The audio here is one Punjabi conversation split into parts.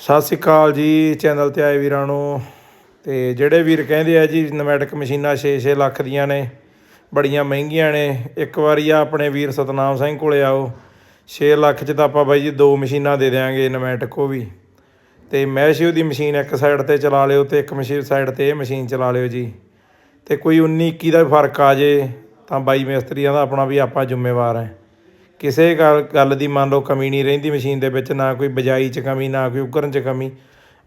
ਸਤਿ ਸ਼੍ਰੀ ਅਕਾਲ ਜੀ, ਚੈਨਲ ਤੇ ਆਏ ਵੀਰਾਂ ਨੂੰ। ਤੇ ਜਿਹੜੇ ਵੀਰ ਕਹਿੰਦੇ ਆ ਜੀ, ਨਮੈਟਿਕ ਮਸ਼ੀਨਾਂ 6-6 ਲੱਖ ਦੀਆਂ ਨੇ, ਬੜੀਆਂ ਮਹਿੰਗੀਆਂ ਨੇ। ਇੱਕ ਵਾਰੀ ਆ ਆਪਣੇ ਵੀਰ ਸਤਨਾਮ ਸਿੰਘ ਕੋਲੇ ਆਓ। 6 ਲੱਖ ਚ ਤਾਂ ਆਪਾਂ ਬਾਈ ਜੀ ਦੋ ਮਸ਼ੀਨਾਂ ਦੇ ਦੇਾਂਗੇ ਨਮੈਟਿਕ ਉਹ ਵੀ। ਤੇ ਮੈਸ਼ੀਓ ਦੀ ਮਸ਼ੀਨ ਇੱਕ ਸਾਈਡ ਤੇ ਚਲਾ ਲਿਓ ਤੇ ਇੱਕ ਮਸ਼ੀਨ ਸਾਈਡ ਤੇ ਇਹ ਮਸ਼ੀਨ ਚਲਾ ਲਿਓ ਜੀ। ਤੇ ਕੋਈ 19 21 ਦਾ ਵੀ ਫ਼ਰਕ ਆ ਜੇ, ਤਾਂ ਬਾਈ ਮਿਸਤਰੀਆਂ ਦਾ ਆਪਣਾ ਵੀ ਆਪਾਂ ਜ਼ਿੰਮੇਵਾਰ ਹੈ ਕਿਸੇ ਗੱਲ ਗੱਲ ਦੀ ਮੰਨ ਲਓ ਕਮੀ ਨਹੀਂ ਰਹਿੰਦੀ ਮਸ਼ੀਨ ਦੇ ਵਿੱਚ, ਨਾ ਕੋਈ ਬਜਾਈ 'ਚ ਕਮੀ, ਨਾ ਕੋਈ ਉਕਰਨ 'ਚ ਕਮੀ।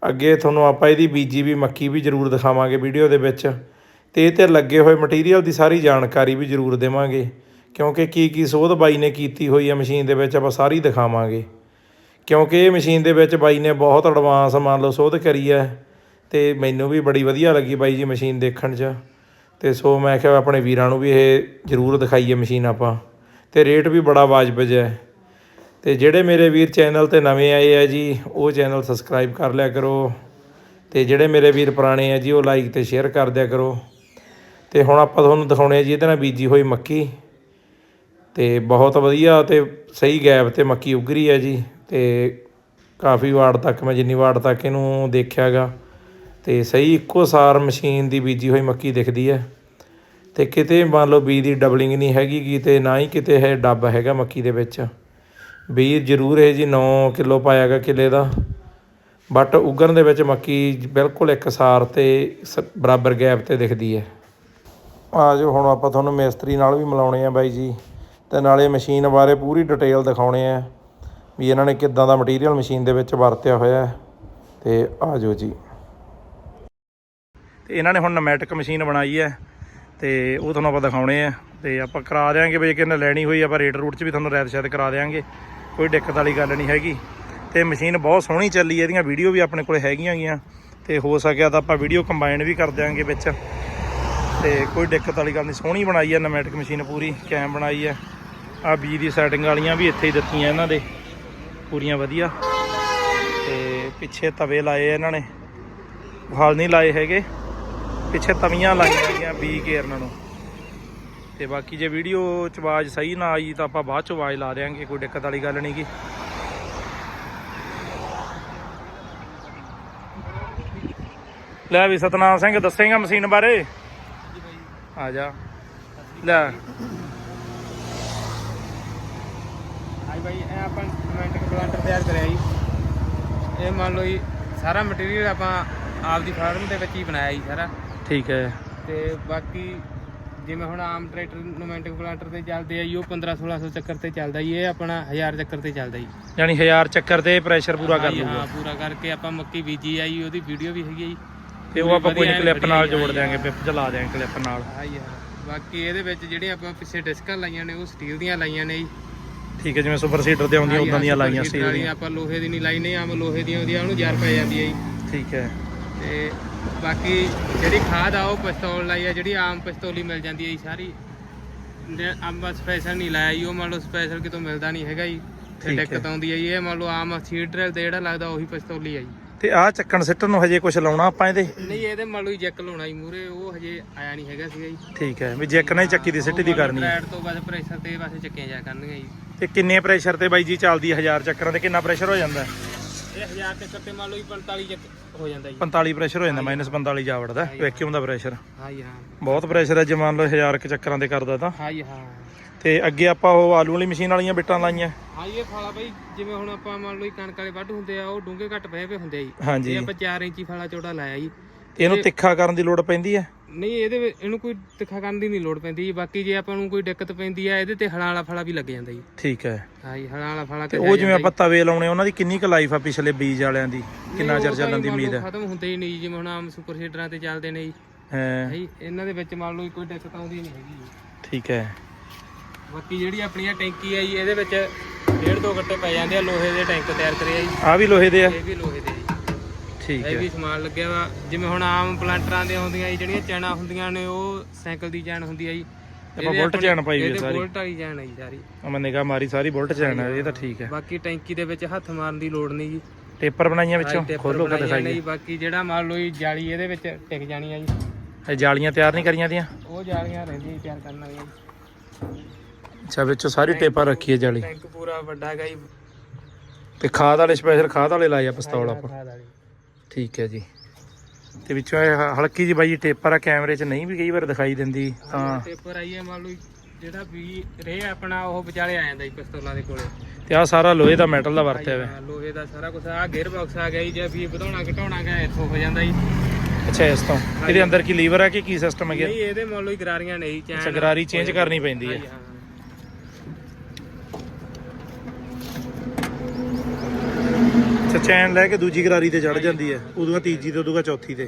ਅੱਗੇ ਤੁਹਾਨੂੰ ਆਪਾਂ ਇਹਦੀ ਬੀਜੀ ਵੀ ਮੱਕੀ ਵੀ ਜ਼ਰੂਰ ਦਿਖਾਵਾਂਗੇ ਵੀਡੀਓ ਦੇ ਵਿੱਚ। ਤੇ ਇਹ ਤੇ ਲੱਗੇ ਹੋਏ ਮਟੀਰੀਅਲ ਦੀ ਸਾਰੀ ਜਾਣਕਾਰੀ ਵੀ ਜ਼ਰੂਰ ਦੇਵਾਂਗੇ। ਕਿਉਂਕਿ ਕੀ ਕੀ ਸੋਧ ਬਾਈ ਨੇ ਕੀਤੀ ਹੋਈ ਹੈ ਮਸ਼ੀਨ ਦੇ ਵਿੱਚ, ਆਪਾਂ ਸਾਰੀ ਦਿਖਾਵਾਂਗੇ। ਕਿਉਂਕਿ ਇਹ ਮਸ਼ੀਨ ਦੇ ਵਿੱਚ ਬਾਈ ਨੇ ਬਹੁਤ ਐਡਵਾਂਸ ਮੰਨ ਲਓ ਸੋਧ ਕਰੀ ਹੈ। ਤੇ ਮੈਨੂੰ ਵੀ ਬੜੀ ਵਧੀਆ ਲੱਗੀ ਬਾਈ ਜੀ ਮਸ਼ੀਨ ਦੇਖਣ 'ਚ। ਤੇ ਸੋ ਮੈਂ ਕਿਹਾ ਆਪਣੇ ਵੀਰਾਂ ਨੂੰ ਵੀ ਇਹ ਜ਼ਰੂਰ ਦਿਖਾਈਏ ਮਸ਼ੀਨ ਆਪਾਂ। ਤੇ ਰੇਟ ਵੀ ਬੜਾ ਵਾਜਬ ਹੈ। ਤੇ ਜਿਹੜੇ ਮੇਰੇ ਵੀਰ ਚੈਨਲ ਤੇ ਨਵੇਂ ਆਏ ਆ ਜੀ, ਉਹ ਚੈਨਲ ਸਬਸਕ੍ਰਾਈਬ ਕਰ ਲਿਆ ਕਰੋ। ਤੇ ਜਿਹੜੇ ਮੇਰੇ ਵੀਰ ਪੁਰਾਣੇ ਆ ਜੀ, ਉਹ ਲਾਈਕ ਤੇ ਸ਼ੇਅਰ ਕਰ ਦਿਆ ਕਰੋ। ਤੇ ਹੁਣ ਆਪਾਂ ਤੁਹਾਨੂੰ ਦਿਖਾਉਣੇ ਆ ਜੀ, ਇਹਦੇ ਨਾਲ ਬੀਜੀ ਹੋਈ ਮੱਕੀ। ਤੇ ਬਹੁਤ ਵਧੀਆ ਤੇ ਸਹੀ ਗੈਪ ਤੇ ਮੱਕੀ ਉਗਰੀ ਹੈ ਜੀ। ਤੇ ਕਾਫੀ ਵਾਰ ਤੱਕ, ਮੈਂ ਜਿੰਨੀ ਵਾਰ ਤੱਕ ਇਹਨੂੰ ਦੇਖਿਆਗਾ ਤੇ ਸਹੀ ਇੱਕੋ ਸਾਰ ਮਸ਼ੀਨ ਦੀ ਬੀਜੀ ਹੋਈ ਮੱਕੀ ਦਿਖਦੀ ਹੈ। ਤੇ ਕਿਤੇ ਮੰਨ ਲਓ ਬੀਜ ਦੀ ਡਬਲਿੰਗ ਨਹੀਂ ਹੈਗੀ ਗੀ ਤੇ ਨਾ ਹੀ ਕਿਤੇ ਹੈ ਡੱਬ ਹੈਗਾ ਮੱਕੀ ਦੇ ਵਿੱਚ। ਬੀਜ ਜ਼ਰੂਰ ਹੈ ਜੀ 9 ਕਿਲੋ ਪਾਇਆਗਾ ਕਿਲੇ ਦਾ। ਬਟ ਉਗਰਨ ਦੇ ਵਿੱਚ ਮੱਕੀ ਬਿਲਕੁਲ ਇੱਕ ਸਾਰ ਤੇ ਸ- ਬਰਾਬਰ ਗੈਪ ਤੇ ਦਿਖਦੀ ਹੈ। ਆ ਜਾਓ ਹੁਣ ਆਪਾਂ ਤੁਹਾਨੂੰ ਮਿਸਤਰੀ ਨਾਲ ਵੀ ਮਿਲਾਉਣੇ ਆ ਬਾਈ ਜੀ। ਤੇ ਨਾਲੇ ਮਸ਼ੀਨ ਬਾਰੇ ਪੂਰੀ ਡਿਟੇਲ ਦਿਖਾਉਣੇ ਆ ਵੀ ਇਹਨਾਂ ਨੇ ਕਿੱਦਾਂ ਦਾ ਮਟੀਰੀਅਲ ਮਸ਼ੀਨ ਦੇ ਵਿੱਚ ਵਰਤਿਆ ਹੋਇਆ ਹੈ। ਤੇ ਆ ਜਾਓ ਜੀ। ਤੇ ਇਹਨਾਂ ਨੇ ਹੁਣ ਨਮੈਟਿਕ ਮਸ਼ੀਨ ਬਣਾਈ ਹੈ। ਤੇ ਉਹ ਤੁਹਾਨੂੰ ਆਪਾਂ ਦਿਖਾਉਣੇ ਆ ਤੇ ਆਪਾਂ ਕਰਾ ਦਿਆਂਗੇ ਬਈ ਕਿੰਨੇ ਲੈਣੀ ਹੋਈ ਆਪਾਂ ਰੇਟ ਰੂਟ 'ਚ ਵੀ ਤੁਹਾਨੂੰ ਰੈਤ ਸ਼ਾਇਦ ਕਰਾ ਦਿਆਂਗੇ, ਕੋਈ ਦਿੱਕਤ ਵਾਲੀ ਗੱਲ ਨਹੀਂ ਹੈਗੀ। ਤੇ ਮਸ਼ੀਨ ਬਹੁਤ ਸੋਹਣੀ ਚੱਲੀ, ਇਹਦੀਆਂ ਵੀਡੀਓ ਵੀ ਆਪਣੇ ਕੋਲ ਹੈਗੀਆਂ ਗੀਆਂ ਤੇ ਹੋ ਸਕਿਆ ਤਾਂ ਆਪਾਂ ਵੀਡੀਓ ਕੰਬਾਈਨ ਵੀ ਕਰ ਦਿਆਂਗੇ ਵਿੱਚ। ਤੇ ਕੋਈ ਦਿੱਕਤ ਵਾਲੀ ਗੱਲ ਨਹੀਂ, ਸੋਹਣੀ ਬਣਾਈ ਹੈ ਨਮੈਟਿਕ ਮਸ਼ੀਨ ਪੂਰੀ, ਕੈਮ ਬਣਾਈ ਹੈ ਆ ਬੀਜ ਦੀ ਸੈਟਿੰਗ ਵਾਲੀਆਂ ਵੀ ਇੱਥੇ ਹੀ ਦਿੱਤੀਆਂ ਇਹਨਾਂ ਦੇ, ਪੂਰੀਆਂ ਵਧੀਆ। ਤੇ ਪਿੱਛੇ ਤਵੇ ਲਾਏ ਇਹਨਾਂ ਨੇ ਹਾਲ ਨਹੀਂ ਲਾਏ ਹੈਗੇ। ਪਿੱਛੇ ਤਵੀਆਂ ਲਾਈਆਂ ਗਈਆਂ ਬੀ ਕੇਰਨ ਨੂੰ। ਤੇ ਬਾਕੀ ਜੇ ਵੀਡੀਓ ਚ ਆਵਾਜ਼ ਸਹੀ ਨਾ ਆਈ ਤਾਂ ਆਪਾਂ ਬਾਅਦ ਚ ਆਵਾਜ਼ ਲਾ ਦੇਾਂਗੇ ਕੋਈ ਦਿੱਕਤ ਵਾਲੀ ਗੱਲ ਨਹੀਂ ਗੀ। ਲੈ ਵੀ ਸਤਨਾਮ ਸਿੰਘ, ਦੱਸੇਗਾ ਮਸ਼ੀਨ ਬਾਰੇ? ਆ ਜਾ। ਲੈ। ਹਾਂਜੀ ਭਾਈ ਇਹ ਆਪਾਂ ਕਮੈਂਟਿਕ ਪਲਾਂਟਰ ਤਿਆਰ ਕਰਿਆ ਜੀ। ਇਹ ਮੰਨ ਲਓ ਜੀ, ਸਾਰਾ ਮਟੀਰੀਅਲ ਆਪਾਂ ਆਪ ਦੀ ਫਾਰਮ ਦੇ ਵਿੱਚ ਹੀ ਬਣਾਇਆ ਜੀ ਸਾਰਾ। ਠੀਕ ਹੈ। ਤੇ ਬਾਕੀ ਜਿਵੇਂ ਹੁਣ ਆਮ ਟਰੈਕਟਰ ਨੋਮੈਂਟਿਕ ਪਲਾਂਟਰ ਤੇ ਚੱਲਦੇ ਆ ਜੀ ਉਹ 15 1600 ਚੱਕਰ ਤੇ ਚੱਲਦਾ ਜੀ ਇਹ ਆਪਣਾ 1000 ਚੱਕਰ ਤੇ ਚੱਲਦਾ ਜੀ। ਯਾਨੀ 1000 ਚੱਕਰ ਤੇ ਪ੍ਰੈਸ਼ਰ ਪੂਰਾ ਕਰ ਲੂਗਾ ਹਾਂ ਪੂਰਾ ਕਰਕੇ ਆਪਾਂ ਮੱਕੀ ਬੀਜੀ ਆ ਜੀ ਉਹਦੀ ਵੀਡੀਓ ਵੀ ਹੈਗੀ ਆ ਜੀ। ਤੇ ਉਹ ਆਪਾਂ ਕੋਈ ਕਲਿੱਪ ਨਾਲ ਜੀ, ਜੋੜ ਦਿਆਂਗੇ ਪਿਪ ਚਲਾ ਦਿਆਂਗੇ ਕਲਿੱਪ ਨਾਲ। ਹਾਂ ਬਾਕੀ ਇਹਦੇ ਵਿੱਚ ਜਿਹੜੀਆਂ ਆਪਾਂ ਪਿੱਛੇ ਡਿਸਕਾਂ ਲਾਈਆਂ ਨੇ ਉਹ ਸਟੀਲ ਦੀਆਂ ਲਾਈਆਂ ਨੇ ਜੀ। ਠੀਕ ਹੈ ਜਿਵੇਂ ਸੁਪਰ ਸੀਡਰ ਤੇ ਆਉਂਦੀਆਂ ਉਦਾਂ ਦੀਆਂ ਲਾਈਆਂ ਸੁਪਰ ਸੀ ਸੀਟਰ ਵਾਲੀਆਂ ਆਪਾਂ ਲੋਹੇ ਦੀ ਨਹੀਂ ਲਾਈ ਨਹੀਂ ਆਮ ਲੋਹੇ ਦੀਆਂ ਉਹਦੀਆਂ ਉਹਨੂੰ ਜਾਰ ਪੈ ਜਾਂਦੀ ਹੈ ਜੀ। ਠੀਕ ਹੈ। ਤੇ ਬਾਕੀ ਜਿਹੜੀ ਖਾਦ ਆ ਉਹ ਪਿਸਤੌਲ ਲਾਈ ਆ ਜਿਹੜੀ ਆਮ ਪਿਸਤੌਲੀ ਮਿਲ ਜਾਂਦੀ ਹੈ ਜੀ ਸਾਰੀ। ਆਮ ਸਪੈਸ਼ਲ ਨਹੀਂ ਲਾਇਆ ਜੀ ਉਹ ਮੰਨ ਲਓ ਸਪੈਸ਼ਲ ਕਿਤੋਂ ਮਿਲਦਾ ਨਹੀਂ ਹੈਗਾ ਜੀ ਤੇ। ਦਿੱਕਤ ਆਉਂਦੀ ਹੈ ਜੀ। ਇਹ ਮੰਨ ਲਓ ਆਮ ਸੀਡ ਡਰਿਲ ਤੇ ਜਿਹੜਾ ਲੱਗਦਾ ਉਹੀ ਪਿਸਤੌਲੀ ਆ ਜੀ। ਤੇ ਆਹ ਚੱਕਣ ਸਿੱਟਣ ਨੂੰ ਹਜੇ ਕੁਝ ਲਾਉਣਾ ਆਪਾਂ ਇਹਦੇ? ਨਹੀਂ ਇਹਦੇ ਮੰਨ ਲਓ ਜੈਕ ਲਾਉਣਾ ਜੀ ਮੂਰੇ ਉਹ ਹਜੇ ਆਇਆ ਨਹੀਂ ਹੈਗਾ ਸੀਗਾ ਜੀ। ਠੀਕ ਹੈ ਵੀ ਜੈਕ ਨਾਲ ਹੀ ਚੱਕੀ ਦੀ ਸਿੱਟੀ ਦੀ ਕਰਨੀ ਹੈ। ਬ੍ਰੈਡ ਤੋਂ ਬਸ ਪ੍ਰੈਸ਼ਰ ਤੇ ਬਸ ਚੱਕੀਆਂ ਜਾ ਕਰਨਗੀਆਂ ਜੀ। ਤੇ ਕਿੰਨੇ ਪ੍ਰੈਸ਼ਰ ਤੇ ਬਾਈ ਜੀ ਚੱਲਦੀ ਹੈ 1000 ਚੱਕਰਾਂ ਤੇ ਕਿੰਨਾ ਪ੍ਰੈਸ਼ਰ ਹੋ ਜਾਂਦਾ? ਇਹ 1000 ਚੱਕਰ ਤੇ ਮੰਨ ਲਓ ਜੀ 45 ਚੱਕ ਹੋ ਜਾਂਦਾ ਜੀ। 45 ਪ੍ਰੈਸ਼ਰ ਹੋ ਜਾਂਦਾ ਮਾਈਨਸ 45 ਜਾ ਵੜਦਾ ਵੈਕਿਊਮ ਦਾ ਪ੍ਰੈਸ਼ਰ ਹਾਂ ਜੀ ਹਾਂ। ਬਹੁਤ ਪ੍ਰੈਸ਼ਰ ਹੈ ਜੇ ਮੰਨ ਲਓ 1000 ਕ ਚੱਕਰਾਂ ਤੇ ਕਰਦਾ ਤਾਂ। ਹਾਂ ਜੀ ਹਾਂ। ਤੇ ਅੱਗੇ ਆਪਾਂ ਉਹ ਆਲੂ ਵਾਲੀ ਮਸ਼ੀਨ ਵਾਲੀਆਂ ਬਿੱਟਾਂ ਲਾਈਆਂ। ਹਾਂ ਜੀ, ਇਹ ਫਾਲਾ ਬਈ ਜਿਵੇਂ ਹੁਣ ਆਪਾਂ ਮੰਨ ਲਓ ਕਣਕ ਵਾਲੇ ਵੱਢ ਹੁੰਦੇ ਆ ਉਹ ਡੂੰਘੇ ਘੱਟ ਪਏ ਪਏ ਹੁੰਦੇ ਆ ਜੀ। ਹਾਂਜੀ। ਇਹ ਆਪਾਂ 4 ਇੰਚੀ ਫਾਲਾ ਚੌੜਾ ਲਾਇਆ ਜੀ। ਇਹਨੂੰ ਤਿੱਖਾ ਕਰਨ ਦੀ ਲੋੜ ਪੈਂਦੀ ਹੈ? ਨਹੀਂ ਇਹਦੇ ਵਿੱਚ ਇਹਨੂੰ ਕੋਈ ਤਿੱਖਾ ਕਰਨ ਦੀ ਨਹੀਂ ਲੋੜ ਪੈਂਦੀ ਜੀ। ਬਾਕੀ ਜੇ ਆਪਾਂ ਨੂੰ ਕੋਈ ਦਿੱਕਤ ਪੈਂਦੀ ਆ ਇਹਦੇ ਤੇ ਹਲਾਂ ਵਾਲਾ ਫਾਲਾ ਵੀ ਲੱਗ ਜਾਂਦਾ ਜੀ। ਠੀਕ ਹੈ। ਹਾਂ ਜੀ ਹਲਾਂ ਵਾਲਾ ਫਾਲਾ ਤੇ ਉਹ ਜਿਵੇਂ ਆਪਾਂ ਤਵੇ ਲਾਉਣੇ ਉਹਨਾਂ ਦੀ ਕਿੰਨੀ ਕੁ ਲਾਈਫ ਆ ਪਿਛਲੇ ਬੀਜ ਵਾਲਿਆਂ ਦੀ? ਕਿੰਨਾ ਚਿਰ ਚੱਲਣ ਦੀ ਉਮੀਦ ਹੈ? ਖਤਮ ਹੁੰਦੇ ਹੀ ਨਹੀਂ ਜਿਵੇਂ ਹੁਣ ਆਮ ਸੁਪਰ ਸੀਡਰਾਂ ਤੇ ਚੱਲਦੇ ਨੇ ਜੀ। ਹੈ। ਜੀ ਇਹਨਾਂ ਦੇ ਵਿੱਚ ਮੰਨ ਲਓ ਕੋਈ ਦਿੱਕਤ ਆਉਂਦੀ ਨਹੀਂ ਹੈਗੀ ਠੀਕ ਹੈ। ਬਾਕੀ ਜਿਹੜੀ ਆਪਣੀ ਟੈਂਕੀ ਆ ਜੀ ਇਹਦੇ ਵਿੱਚ ਡੇਢ ਦੋ ਗੱਟੇ ਪੈ ਜਾਂਦੇ ਆ ਲੋਹੇ ਦੇ ਟੈਂਕ ਤਿਆਰ ਕਰੇ ਆ ਜੀ। ਆ ਵੀ ਲੋਹੇ ਦੇ ਆ? ਇਹ ਵੀ ਲੋਹੇ ਦੇ ਠੀਕ ਇਹ ਹੈ। ਵੀ ਸਮਾਨ ਲੱਗਿਆ ਵਾ। ਜਿਵੇਂ ਹੁਣ ਆਮ ਪਲਾਂਟਰਾਂ ਦੇ ਆਉਂਦੀਆਂ ਜੀ ਜਿਹੜੀਆਂ ਚੈਨਾਂ ਹੁੰਦੀਆਂ ਨੇ ਉਹ ਸਾਈਕਲ ਦੀ ਚੈਨ ਹੁੰਦੀ ਆ ਜੀ। ਆਪਾਂ ਬੁਲਟ ਚੈਨ ਪਾਈ ਹੋਈ ਆ ਸਾਰੀ। ਬੁਲਟ ਵਾਲੀ ਚੈਨ ਆ ਜੀ ਸਾਰੀ। ਆ ਮੈਂ ਨਿਗਾਹ ਮਾਰੀ ਸਾਰੀ ਬੁਲਟ ਚੈਨ ਹੈ ਇਹ ਤਾਂ ਠੀਕ ਹੈ। ਬਾਕੀ ਟੈਂਕੀ ਦੇ ਵਿੱਚ ਹੱਥ ਮਾਰਨ ਦੀ ਲੋੜ ਨਹੀਂ ਜੀ। ਟੇਪਰ ਬਣਾਈਆਂ ਵਿੱਚੋਂ ਖੋਲੋ ਕਾ ਬਣਾਈਆਂ ਨੇ ਦਿਖਾਈਏ ਜੀ। ਬਾਕੀ ਜਿਹੜਾ ਮੰਨ ਲਓ ਜੀ ਜਾਲੀ ਇਹਦੇ ਵਿੱਚ ਟਿਕ ਜਾਣੀ ਆ ਜੀ। ਇਹ ਜਾਲੀਆਂ ਤਿਆਰ ਨਹੀਂ ਕਰੀਆਂ ਦੀਆਂ? ਉਹ ਜਾਲੀਆਂ ਰਹਿੰਦੀਆਂ ਤਿਆਰ ਕਰਨ ਵਾਲੀਆਂ। ਅੱਛਾ ਵਿੱਚੋਂ ਸਾਰੀ ਟੇਪਰ ਰੱਖੀ ਹੈ ਜਾਲੀ। ਟੈਂਕ ਪੂਰਾ ਵੱਡਾ ਹੈਗਾ ਜੀ। ਤੇ ਖਾਦ ਵਾਲੇ ਸਪੈਸ਼ਲ ਖਾਦ ਵਾਲੇ ਲਾਏ ਆ ਪਿਸਤੌਲ ਆਪਾਂ। ਠੀਕ ਹੈ ਜੀ। ਤੇ ਵਿੱਚੋਂ ਇਹ ਹ- ਹਲਕੀ ਜੀ ਬਾਈ ਟੇਪਰ ਆ ਕੈਮਰੇ 'ਚ ਨਹੀਂ ਵੀ ਕਈ ਵਾਰ ਦਿਖਾਈ ਦਿੰਦੀ ਤਾਂ ਪੇਪਰ ਆਈਏ ਮੰਨ ਲਓ ਜਿਹੜਾ ਵੀ ਰੇ ਆਪਣਾ ਉਹ ਵਿਚਾਲੇ ਆ ਜਾਂਦਾ ਜੀ ਪਿਸਤੌਲਾਂ ਦੇ ਕੋਲੇ। ਤੇ ਆ ਸਾਰਾ ਲੋਹੇ ਦਾ ਮੈਟਲ ਦਾ ਵਰਤਿਆ ਹੋਇਆ। ਲੋਹੇ ਦਾ ਸਾਰਾ ਕੁਝ ਆ ਗੇਅਰ ਬਾਕਸ ਆ ਗਿਆ ਜੀ ਜੇ ਵੀ ਵਧਾਉਣਾ ਘਟਾਉਣਾ ਗਿਆ ਇੱਥੋਂ ਹੋ ਜਾਂਦਾ ਜੀ। ਅੱਛਾ ਇਸ ਤੋਂ। ਇਹਦੇ ਅੰਦਰ ਕੀ ਲੀਵਰ ਹੈ ਕਿ ਕੀ ਸਿਸਟਮ ਹੈ ਨਹੀਂ ਇਹਦੇ ਮੰਨ ਲਓ ਜੀ ਗਰਾਰੀਆਂ ਨਹੀਂ ਚੈਨ ਅੱਛਾ ਗਰਾਰੀ ਚੇਂਜ ਕਰਨੀ ਪੈਂਦੀ ਹੈ। ਹਾਂਜੀ, ਹਾਂ। ਅੱਛਾ ਚੈਨ ਲੈ ਕੇ ਦੂਜੀ ਗਰਾਰੀ ਤੇ ਚੜ ਜਾਂਦੀ ਹੈ। ਉਦੋਂ ਤੀਜੀ ਤੇ ਉਦੋਂ ਚੌਥੀ ਤੇ।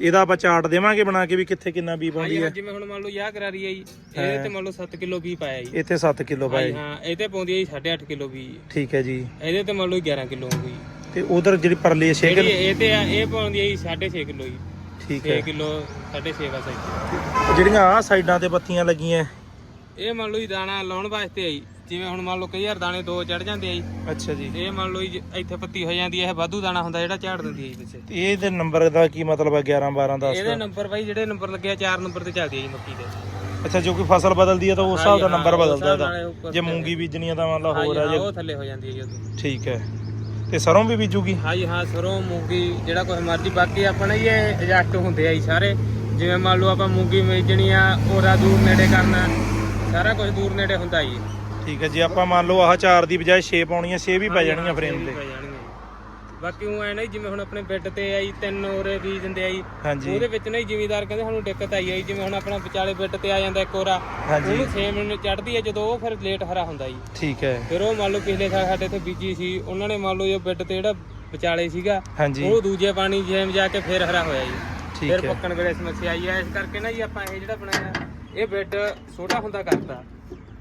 ਇਹਦਾ ਆਪਾਂ ਚਾਰਟ ਦੇਵਾਂਗੇ ਬਣਾ ਕੇ ਵੀ ਕਿੱਥੇ ਕਿੰਨਾ ਬੀ ਪਾਉਂਦੀ ਹਾਂ। ਜਿਵੇਂ ਹੁਣ ਮੰਨ ਲਓ ਯਾ ਗਰਾਰੀ ਹੈ ਜੀ ਇਹਦੇ ਤੇ ਮੰਨ ਲਓ 7 ਕਿਲੋ ਵੀ ਪਾਇਆ ਜੀ। ਇੱਥੇ 7 ਕਿਲੋ ਪਾਏ। ਹਾਂ ਇਹ ਤੇ ਪਾਉਂਦੀ ਹੈ ਜੀ 8.5 ਕਿਲੋ ਵੀ ਠੀਕ ਹੈ ਜੀ। ਇਹਦੇ ਤੇ ਮੰਨ ਲਓ 11 ਕਿਲੋ ਹੋ ਗਈ ਤੇ ਉਧਰ ਜਿਹੜੀ ਪਰਲੀ ਛੇ ਜਿਹੜੀ ਕਿਲੋ? ਇਹ ਤੇ ਆ ਇਹ ਪਾਉਂਦੀ ਹੈ ਜੀ 6.5 ਕਿਲੋ ਜੀ। ਠੀਕ 6 ਹੈ। ਕਿਲੋ 6.5 ਬਸ ਇੱਥੇ। ਜਿਹੜੀਆਂ ਆ ਸਾਈਡਾਂ ਤੇ ਬੱਤੀਆਂ ਲੱਗੀਆਂ। ਇਹ ਮੰਨ ਲਓ ਜੀ ਦਾਣਾ ਲਾਉਣ ਵਾਸਤੇ ਆਈ ਜਿਵੇਂ ਹੁਣ ਮੰਨ ਲਓ ਕਈ ਹਜ਼ਾਰ ਦਾਣੇ ਦੋ ਚੜ ਜਾਂਦੇ ਆ ਜੀ। ਅੱਛਾ ਜੀ। ਇਹ ਮੰਨ ਲਓ ਜੀ ਇੱਥੇ ਪੱਤੀ ਹੋ ਜਾਂਦੀ ਹੈ ਇਹ ਵਾਧੂ ਦਾਣਾ ਹੁੰਦਾ ਜਿਹੜਾ ਝਾੜ ਦਿੰਦੀ ਹੈ ਜੀ ਪਿੱਛੇ। ਤੇ ਇਹਦੇ ਨੰਬਰ ਦਾ ਕੀ ਮਤਲਬ ਹੈ 11 12 10 ਇਹਦੇ ਨੰਬਰ ਬਾਈ ਜਿਹੜੇ ਨੰਬਰ ਲੱਗਿਆ 4 ਨੰਬਰ ਤੇ ਚੱਲਦੀ ਹੈ ਜੀ ਮੱਕੀ ਦੇ। ਅੱਛਾ ਜੋ ਕੋਈ ਫਸਲ ਬਦਲਦੀ ਹੈ ਤਾਂ ਉਸ ਹਿਸਾਬ ਦਾ ਨੰਬਰ ਹਾਂ, ਬਦਲਦਾ ਇਹਦਾ। ਜੇ ਮੂੰਗੀ ਬੀਜਣੀ ਆ। ਤਾਂ ਮੰਨ ਲਾ ਹੋਰ ਆ ਹਾਂ, ਜੇ ਉਹ ਥੱਲੇ ਹੋ ਜਾਂਦੀ ਹੈ ਜੀ ਉਦੋਂ ਠੀਕ ਹੈ। ਤੇ ਸਰੋਂ ਵੀ ਬੀਜੂਗੀ? ਹਾਂਜੀ ਹਾਂ ਸਰੋਂ ਮੂੰਗੀ ਜਿਹੜਾ ਕੁਝ ਮਰਜ਼ੀ ਬਾਕੀ ਆਪਣਾ ਹੀ ਇਹ ਐਡਜਸਟ ਹੁੰਦੇ ਆ ਜੀ ਸਾਰੇ। ਜਿਵੇਂ ਮੰਨ ਲਓ ਆਪਾਂ ਮੂੰਗੀ ਬੀਜਣੀ ਆ ਉਹਦਾ ਦੂਰ ਨੇੜੇ ਕਰਨਾ ਸਾਰਾ ਕੁਝ ਦੂਰ ਨੇੜੇ ਹੁੰਦਾ ਜੀ। ਠੀਕ ਹੈ ਜੇ ਆਪਾਂ ਮੰਨ ਲਓ ਆਹ 4 ਦੀ ਬਜਾਏ 6 ਪਾਉਣੀਆਂ 6 ਵੀ ਪੈ ਜਾਣਗੀਆਂ ਫਰੇਮ ਤੇ। ਬਾਕੀ ਉਹ ਐ ਨਾ ਜਿਵੇਂ ਹੁਣ ਆਪਣੇ ਬੈੱਡ ਤੇ ਆਈ ਤਿੰਨ ਔਰੇ ਬੀਜ ਦਿੰਦੇ ਆ ਜੀ ਹਾਂਜੀ। ਉਹਦੇ ਵਿੱਚ ਨਹੀਂ ਜ਼ਿਮੀਦਾਰ ਕਹਿੰਦੇ ਸਾਨੂੰ ਦਿੱਕਤ ਆਈ ਜੀ, ਜਿਵੇਂ ਹੁਣ ਆਪਣਾ ਵਿਚਾਲੇ ਬੈੱਡ ਤੇ ਆ ਜਾਂਦਾ ਇੱਕ ਹਾਂਜੀ। ਉਹਨੂੰ 6 ਮਿੰਟ ਚੜਦੀ ਹੈ ਜਦੋਂ ਉਹ ਫਿਰ ਲੇਟ ਹਰਾ ਹੁੰਦਾ ਜੀ। ਠੀਕ ਹੈ। ਫਿਰ ਉਹ ਮੰਨ ਲਓ ਪਿਛਲੇ ਸਾਲ ਸਾਡੇ ਇੱਥੇ ਬੀਜੀ ਸੀ ਉਹਨਾਂ ਨੇ ਮੰਨ ਲਓ ਜੋ ਬੈੱਡ ਤੇ ਜਿਹੜਾ ਵਿਚਾਲੇ ਸੀਗਾ ਉਹ ਦੂਜੇ ਪਾਣੀ ਜੈਮ ਜਾ ਕੇ ਫਿਰ ਹਰਾ ਹੋਇਆ ਜੀ। ਫਿਰ ਪੱਕਣ ਵੇਲੇ ਸਮੱਸਿਆ ਆਈ ਹੈ ਇਸ ਕਰਕੇ ਨਾ ਜੀ ਆਪਾਂ ਇਹ ਜਿਹੜਾ ਬਣਾਇਆ ਇਹ ਬੈੱਡ ਛੋਟਾ ਹੁੰਦਾ ਕਰਤਾ।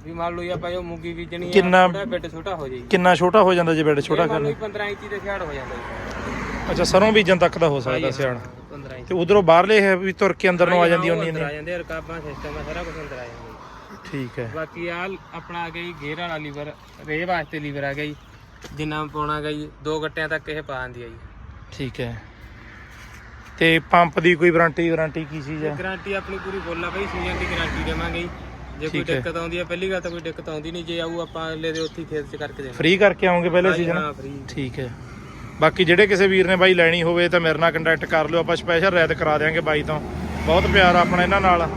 ਵੀ ਮੰਨ ਲਓ ਜੀ ਆਪਾਂ ਜੋ ਮੂੰਗੀ ਬੀਜਣੀ ਆ ਕਿੰਨਾ- ਥੋੜਾ ਬੈੱਡ ਛੋਟਾ ਹੋ ਜਾਈ ਕਿੰਨਾ ਛੋਟਾ ਹੋ ਜਾਂਦਾ ਜੇ ਬੈਡ ਛੋਟਾ ਮੰਨ ਲਓ ਕਰਨਾ ਜੀ 15 ਇੰਚੀ ਦੇ ਸਿਆੜ ਹੋ ਜਾਂਦਾ ਜੀ। ਅੱਛਾ ਸਰੋਂ ਬੀਜਣ ਤੱਕ ਦਾ ਹੋ ਸਕਦਾ ਸਿਆਣ 15 ਇੰਚ। ਤੇ ਉਧਰੋਂ ਬਾਹਰਲੇ ਹੈ ਵੀ ਤੁਰ ਕੇ ਅੰਦਰ ਨੂੰ ਆ ਜਾਂਦੀ ਅੰਦਰ ਨਹੀਂ ਆ ਜਾਂਦੇ ਰਕਾਬਾਂ ਸਿਸਟਮ ਆ ਸਾਰਾ ਕੁਝ ਅੰਦਰ ਆ ਜਾਂਦਾ ਜੀ। ਠੀਕ ਹੈ। ਬਾਕੀ ਆ ਆਪਣਾ ਆ ਗਿਆ ਜੀ ਵਾਲਾ ਲੀਵਰ ਰੇ ਵਾਸਤੇ ਲੀਵਰ ਆ ਗਿਆ ਜੀ। ਜਿੰਨਾ ਪਾਉਣਾ ਗਾ ਜੀ ਦੋ ਗੱਟਿਆਂ ਤੱਕ ਇਹ ਪਾ ਦਿੰਦੀ ਆ ਜੀ। ਠੀਕ ਹੈ। ਤੇ ਪੰਪ ਦੀ ਕੋਈ ਵਾਰੰਟੀ ਵਾਰੰਟੀ ਕੀ ਚੀਜ਼ ਹੈ ਗਾਰੰਟੀ ਆਪਣੀ ਪੂਰੀ ਫੁੱਲ ਆ ਬਈ ਸੀਜ਼ਨ ਦੀ ਗਾਰੰਟੀ ਦੇਵਾਂਗੇ ਜੀ। ਜੇ ਕੋਈ ਠੀਕ ਹੈ। ਦਿੱਕਤ ਆਉਂਦੀ ਹੈ ਪਹਿਲੀ ਗੱਲ ਤਾਂ ਕੋਈ ਦਿੱਕਤ ਆਉਂਦੀ ਨਹੀਂ ਜੇ ਆਊ ਆਪਾਂ ਅਗਲੇ ਦੇ ਉੱਥੇ ਖੇਤ 'ਚ ਕਰਕੇ ਦੇਵਾਂਗੇ। ਫ੍ਰੀ ਕਰਕੇ ਆਉਂਗੇ ਪਹਿਲੇ ਸੀਜ਼ਨ ਹਾਂ ਫ੍ਰੀ ਠੀਕ ਹੈ। ਬਾਕੀ ਜਿਹੜੇ ਕਿਸੇ ਵੀਰ ਨੇ ਬਾਈ ਲੈਣੀ ਹੋਵੇ ਤਾਂ ਮੇਰੇ ਨਾਲ ਕੰਟੈਕਟ ਕਰ ਲਿਓ ਆਪਾਂ ਸਪੈਸ਼ਲ ਰੈਦ ਕਰਾ ਦਿਆਂਗੇ ਬਾਈ ਤੋਂ। ਬਹੁਤ ਪਿਆਰ ਆ ਆਪਣਾ ਇਹਨਾਂ ਨਾਲ।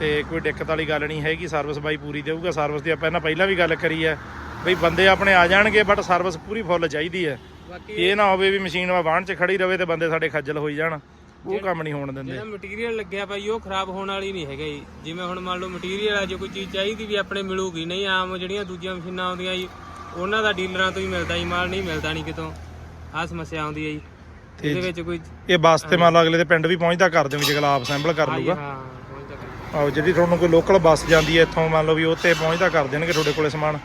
ਤੇ ਕੋਈ ਦਿੱਕਤ ਵਾਲੀ ਗੱਲ ਨਹੀਂ ਹੈਗੀ ਸਰਵਿਸ ਬਾਈ ਪੂਰੀ ਦੇਊਗਾ। ਸਰਵਿਸ ਦੀ ਆਪਾਂ ਇਹਨਾਂ ਪਹਿਲਾਂ ਵੀ ਗੱਲ ਕਰੀ ਹੈ। ਬਈ ਬੰਦੇ ਆਪਣੇ ਆ ਜਾਣਗੇ ਬਟ ਸਰਵਿਸ ਪੂਰੀ ਫੁੱਲ ਚਾਹੀਦੀ ਹੈ। ਬਾਕੀ ਇਹ ਨਾ ਹੋਵੇ ਵੀ ਮਸ਼ੀਨ ਵਾਹਣ 'ਚ ਖੜੀ ਰਵੇ ਤੇ ਬੰਦੇ ਸਾਡੇ ਖੱਜਲ ਹੋਈ ਜਾਣ। ਉਹ ਕੰਮ ਨਹੀਂ ਹੋਣ ਦਿੰਦੇ। ਜਿਹੜਾ ਮਟੀਰੀਅਲ ਲੱਗਿਆ ਭਾਈ ਉਹ ਖਰਾਬ ਹੋਣ ਵਾਲੀ ਨਹੀਂ ਹੈਗਾ ਜੀ। ਜਿਵੇਂ ਹੁਣ ਮੰਨ ਲਓ ਮਟੀਰੀਅਲ ਆ ਜੇ ਕੋਈ ਚੀਜ਼ ਚਾਹੀਦੀ ਵੀ ਆਪਣੇ ਮਿਲੂਗੀ ਨਹੀਂ ਆਮ ਜਿਹੜੀਆਂ ਦੂਜੀਆਂ ਮਸ਼ੀਨਾਂ ਆਉਂਦੀਆਂ ਜੀ ਉਹਨਾਂ ਦਾ ਡੀਲਰਾਂ ਤੋਂ ਹੀ ਮਿਲਦਾ ਜੀ ਮਾਲ ਨਹੀਂ ਮਿਲਦਾ ਨਹੀਂ ਕਿਤੋਂ। ਆਹ ਸਮੱਸਿਆ ਆਉਂਦੀ ਹੈ ਜੀ। ਤੇ ਇਹਦੇ ਵਿੱਚ ਕੋਈ ਇਹ ਬੱਸ ਤੇ ਮੰਨ ਲਓ ਅਗਲੇ ਦੇ ਪਿੰਡ ਵੀ ਪਹੁੰਚਦਾ ਕਰ ਦਿਓ ਜੇ ਆਪ ਸੈਂਪਲ ਕਰ ਲੂਗਾ। ਹਾਂ। ਆਹੋ ਜਿਹੜੀ ਤੁਹਾਨੂੰ ਕੋਈ ਲੋਕਲ ਬੱਸ ਜਾਂਦੀ ਹੈ ਇੱਥੋਂ ਮੰਨ ਲਓ ਵੀ ਉਹ ਤੇ ਪਹੁੰਚਦਾ ਕਰ ਦੇਣਗੇ ਤੁਹਾਡੇ ਕੋਲੇ ਸਮਾਨ।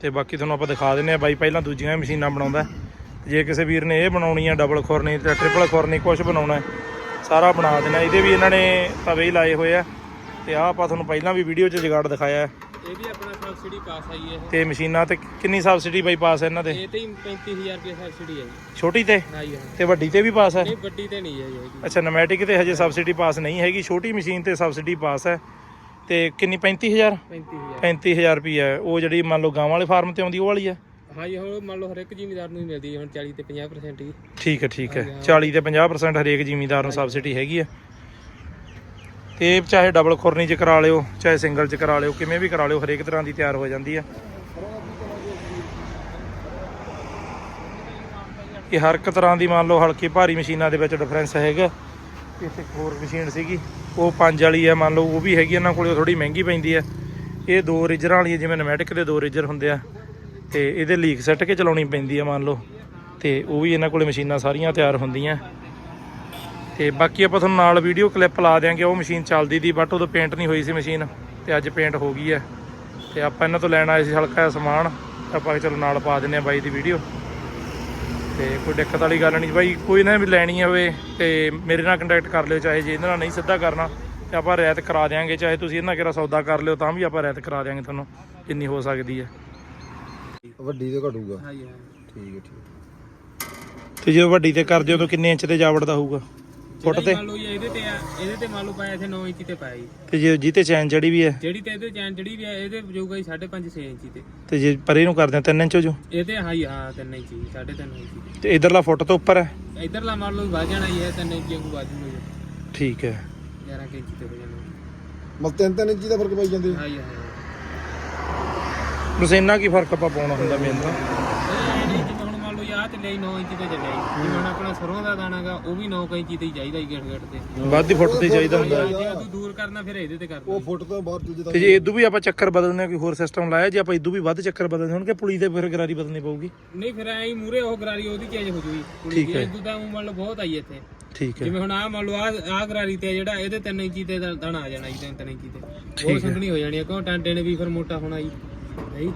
ਤੇ ਬਾਕੀ ਤੁਹਾਨੂੰ ਆਪਾਂ ਦਿਖਾ ਦਿੰਨੇ ਆ ਬਾਈ ਪਹਿਲਾਂ ਦੂਜੀਆਂ ਮਸ਼ੀਨਾਂ ਬਣਾਉਂਦਾ। ਜੇ ਕਿਸੇ ਵੀਰ ਨੇ ਇਹ ਬਣਾਉਣੀ ਆ ਡਬਲ ਖੁਰਨੀ ਤੇ ਟ੍ਰਿਪਲ ਖੁਰਨੀ ਕੁਝ ਬਣਾਉਣਾ ਸਾਰਾ ਬਣਾ ਦੇਣਾ। ਇਹਦੇ ਵੀ ਇਹਨਾਂ ਨੇ ਤਵੇ ਹੀ ਲਾਏ ਹੋਏ ਆ। ਤੇ ਆਹ ਆਪਾਂ ਤੁਹਾਨੂੰ ਪਹਿਲਾਂ ਵੀ ਵੀਡੀਓ 'ਚ ਜਗਾੜ ਦਿਖਾਇਆ। ਇਹ ਵੀ ਆਪਣਾ ਸਬਸਿਡੀ ਪਾਸ ਆਈ ਹੈ ਤੇ ਮਸ਼ੀਨਾਂ ਤੇ ਕਿੰਨੀ ਸਬਸਿਡੀ ਬਾਈ ਪਾਸ ਹੈ ਇਹਨਾਂ ਤੇ ਇਹ ਤੇ ਹੀ 35000 ਰੁਪਏ ਸਬਸਿਡੀ ਹੈ ਜੀ। ਛੋਟੀ ਤੇ? ਹਾਂ ਤੇ ਵੱਡੀ ਤੇ ਵੀ ਪਾਸ ਹੈ? ਨਹੀਂ ਵੱਡੀ ਤੇ ਨਹੀਂ ਹੈ ਜੀ ਹੈਗੀ। ਅੱਛਾ ਨਮੈਟਿਕ ਤੇ ਹਜੇ ਸਬਸਿਡੀ ਪਾਸ ਨਹੀਂ ਹੈਗੀ। ਛੋਟੀ ਮਸ਼ੀਨ ਤੇ ਸਬਸਿਡੀ ਪਾਸ ਹੈ। ਤੇ ਕਿੰਨੀ 35000 35000 35000 ਰੁਪਈਆ ਹੈ। ਉਹ ਜਿਹੜੀ ਮੰਨ ਲਓ ਗਾਂ ਵਾਲੇ ਫਾਰਮ ਤੇ ਆਉਂਦੀ ਉਹ ਵਾਲੀ ਹੈ? ਹਾਂ ਜੀ ਹੁਣ ਮੰਨ ਲਓ ਹਰ ਇੱਕ ਜ਼ਿਮੀਦਾਰ ਨੂੰ ਹੀ ਮਿਲਦੀ ਹੈ ਹੁਣ 40 ਤੇ 50% ਹੀ। ਠੀਕ ਹੈ ਠੀਕ ਹੈ। 40 ਤੇ 50% ਹਰੇਕ ਜ਼ਿਮੀਂਦਾਰ ਨੂੰ ਸਬਸਿਡੀ ਹੈਗੀ ਹੈ। ਤੇ ਚਾਹੇ ਡਬਲ ਖੁਰਨੀ ਚ ਕਰਾ ਲਿਓ ਚਾਹੇ ਸਿੰਗਲ ਚ ਕਰਾ ਲਿਓ ਕਿਵੇਂ ਵੀ ਕਰਾ ਲਿਓ ਹਰੇਕ ਤਰ੍ਹਾਂ ਦੀ ਤਿਆਰ ਹੋ ਜਾਂਦੀ ਹੈ। ਇਹ ਹਰ ਇੱਕ ਤਰ੍ਹਾਂ ਦੀ ਮੰਨ ਲਓ ਹਲਕੀ ਭਾਰੀ ਮਸ਼ੀਨਾਂ ਦੇ ਵਿੱਚ ਡਿਫਰੈਂਸ ਹੈਗਾ। ਇੱਥੇ ਇੱਕ ਹੋਰ ਮਸ਼ੀਨ ਸੀਗੀ ਉਹ ਪੰਜ ਵਾਲੀ ਹੈ ਮੰਨ ਲਓ ਉਹ ਵੀ ਹੈਗੀ ਇਹਨਾਂ ਕੋਲੇ ਥੋੜੀ ਮਹਿੰਗੀ ਪੈਂਦੀ ਹੈ। ਇਹ ਦੋ ਰਿਜਰਾਂ ਵਾਲੀ ਜਿਵੇਂ ਨਮੈਟਿਕ ਦੇ ਦੋ ਰਿਜਰ ਹੁੰਦੇ ਆ। ਤੇ ਇਹਦੇ ਲੀਕ ਸੱਟ ਕੇ ਚਲਾਉਣੀ ਪੈਂਦੀ ਹੈ ਮੰਨ ਲਓ। ਤੇ ਉਹ ਵੀ ਇਹਨਾਂ ਕੋਲੇ ਮਸ਼ੀਨਾਂ ਸਾਰੀਆਂ ਤਿਆਰ ਹੁੰਦੀਆਂ। ਤੇ ਬਾਕੀ ਆਪਾਂ ਤੁਹਾਨੂੰ ਨਾਲ ਵੀਡੀਓ ਕਲਿੱਪ ਲਾ ਦਿਆਂਗੇ। ਉਹ ਮਸ਼ੀਨ ਚੱਲਦੀ ਦੀ ਬਟ ਉਦੋਂ ਪੇਂਟ ਨਹੀਂ ਹੋਈ ਸੀ ਮਸ਼ੀਨ। ਤੇ ਅੱਜ ਪੇਂਟ ਹੋ ਗਈ ਹੈ ਤੇ ਆਪਾਂ ਇਹਨਾਂ ਤੋਂ ਲੈਣ ਆਏ ਸੀ ਹਲਕਾ ਸਮਾਨ। ਆਪਾਂ ਚਲੋ ਨਾਲ ਪਾ ਦਿੰਨੇ ਆ ਬਾਈ ਦੀ ਵੀਡੀਓ ਤੇ ਕੋਈ ਦਿੱਕਤ ਵਾਲੀ ਗੱਲ ਨਹੀਂ ਬਾਈ, ਕੋਈ ਨਾ ਵੀ ਲੈਣੀ ਹੋਵੇ ਤੇ ਮੇਰੇ ਨਾਲ ਕੰਟੈਕਟ ਕਰ ਲਿਓ, ਚਾਹੇ ਜੇ ਇਹਨਾਂ ਨਾਲ ਨਹੀਂ ਸਿੱਧਾ ਕਰਨਾ, ਤੇ ਆਪਾਂ ਰਿਆਇਤ ਕਰਾ ਦਿਆਂਗੇ। ਚਾਹੇ ਤੁਸੀਂ ਇਹਨਾਂ ਕਿਹੜਾ ਸੌਦਾ ਕਰ ਲਿਓ, ਤਾਂ ਵੀ ਆਪਾਂ ਰਿਆਇਤ ਕਰਾ ਦਿਆਂਗੇ ਤੁਹਾਨੂੰ, ਜਿੰਨੀ ਹੋ ਸਕਦੀ ਹੈ ਵੱਡੀ ਤੇ ਘਟੂਗਾ। ਹਾਂ ਜੀ ਹਾਂ ਠੀਕ ਹੈ। ਠੀਕ ਤੇ ਜੇ ਵੱਡੀ ਤੇ ਕਰਦੇ ਹੋ ਤਾਂ ਕਿੰਨੇ ਇੰਚ ਤੇ ਜਾਵੜ ਦਾ ਹੋਊਗਾ ਫੁੱਟ ਤੇ? ਜੀ ਮੰਨ ਲਓ ਜੀ ਇਹਦੇ ਤੇ ਆ ਇਹਦੇ ਤੇ ਮੰਨ ਲਓ ਪਾਇਆ ਇੱਥੇ 9 ਇੰਚੀ ਤੇ ਪਾਇਆ ਜੀ। ਤੇ ਜੇ ਜਿੱਤੇ ਚੈਨ ਚੜੀ ਵੀ ਹੈ? ਜਿਹੜੀ ਤੇ ਇਹਦੇ ਚੈਨ ਜਿਹੜੀ ਵੀ ਆ ਇਹਦੇ ਜਾਊਗਾ ਜੀ 5.5 6 ਇੰਚੀ ਤੇ। ਤੇ ਜੇ ਪਰੇ ਨੂੰ ਕਰਦੇ 3 ਇੰਚ ਹੋ ਜੋ? ਇਹਦੇ ਹਾਈ ਹਾਂ 3 ਇੰਚੀ 3.5 ਇੰਚੀ। ਤੇ ਇਧਰਲਾ ਫੁੱਟ ਤੋਂ ਉੱਪਰ ਹੈ? ਇਧਰਲਾ ਮੰਨ ਲਓ ਵੱਧ ਜਾਣਾ ਜੀ ਇਹ 3 ਇੰਚੀ ਵਾਂਗੂ ਵੱਧ ਜੂਗਾ ਜੀ। ਠੀਕ ਹੈ। 11 ਕੁ ਇੰਚੀ ਤੇ ਹੋ ਜਾਣਾ। ਮਤਲਬ ਤਿੰਨ ਤਿੰਨ ਇੰਚੀ ਦਾ ਫ਼ਰਕ ਪਾਈ ਜਾਂਦੇ ਹਾਈ ਹਾਂ ਬਸ ਇੰਨਾ ਕੀ ਫ਼ਰਕ ਆਪਾਂ ਪਾਉਣਾ ਹੁੰਦਾ ਮੇਨ ਤਾਂ। ਇਹ ਨਹੀਂ ਜਿਵੇਂ ਹੁਣ ਮੰਨ ਲਓ ਯਾਰ ਤੇ ਲਈ 9 ਇੰਚੀ ਤੇ ਚੱਲਿਆ ਜੀ। ਜਿਵੇਂ ਹੁਣ ਆਪਣਾ ਸਰੋਂ ਦਾ ਦਾਣਾਗਾ ਉਹ ਵੀ 9 ਇੰਚੀ ਤੇ ਹੀ ਚਾਹੀਦਾ ਜੀ ਗੇਟ ਗੇਟ ਤੇ। ਵੱਧ ਹੀ ਫੁੱਟ ਤੇ ਚਾਹੀਦਾ ਹੁੰਦਾ ਜੇ ਤੂੰ ਦੂਰ ਕਰਨਾ ਫਿਰ ਇਹਦੇ ਤੇ ਕਰ ਉਹ ਫੁੱਟ ਤੋਂ ਬਾਹਰ ਦੂਜੇ ਤੇ ਜੇ ਇਦੋਂ ਵੀ ਆਪਾਂ ਚੱਕਰ ਬਦਲਨੇ ਕੋਈ ਹੋਰ ਸਿਸਟਮ ਲਾਇਆ ਜੇ ਆਪਾਂ ਇਦੋਂ ਵੀ ਵੱਧ ਚੱਕਰ ਬਦਲਨੇ ਹੋਣਗੇ ਪੁਲੀ ਤੇ ਫਿਰ ਗਰਾਰੀ ਬਦਲਣੀ ਪਊਗੀ। ਨਹੀਂ ਫਿਰ ਐਂ ਮੂਰੇ ਉਹ ਗਰਾਰੀ ਉਹਦੀ ਚੇਂਜ ਹੋ ਜੂਗੀ। ਕੁੜੀ ਦੀ ਇਦੋਂ ਤਾਂ ਊਂ ਮੰਨ ਲਓ ਬਹੁਤ ਆਈ ਇੱਥੇ। ਠੀਕ ਹੈ। ਜਿਵੇਂ ਹੁਣ ਆ ਮੰਨ ਲਓ ਆ ਆ ਗਰਾਰੀ ਤੇ ਆ ਜਿਹੜਾ ਇਹਦੇ 3 ਇੰਚੀ ਤੇ ਦਾ- ਦਾਣਾ ਆ ਜਾਣਾ ਜੀ 3 ਇੰਚੀ ਤੇ। ਉਹ ਸੰਘਣੀ ਹੋ। ਜਾਣੀ ਆ ਕਿਉਂ? ਟਾਂਡੇ ਨੇ ਵੀ ਫਿਰ ਮੋਟਾ ਹੋਣਾ ਜੀ। Đi.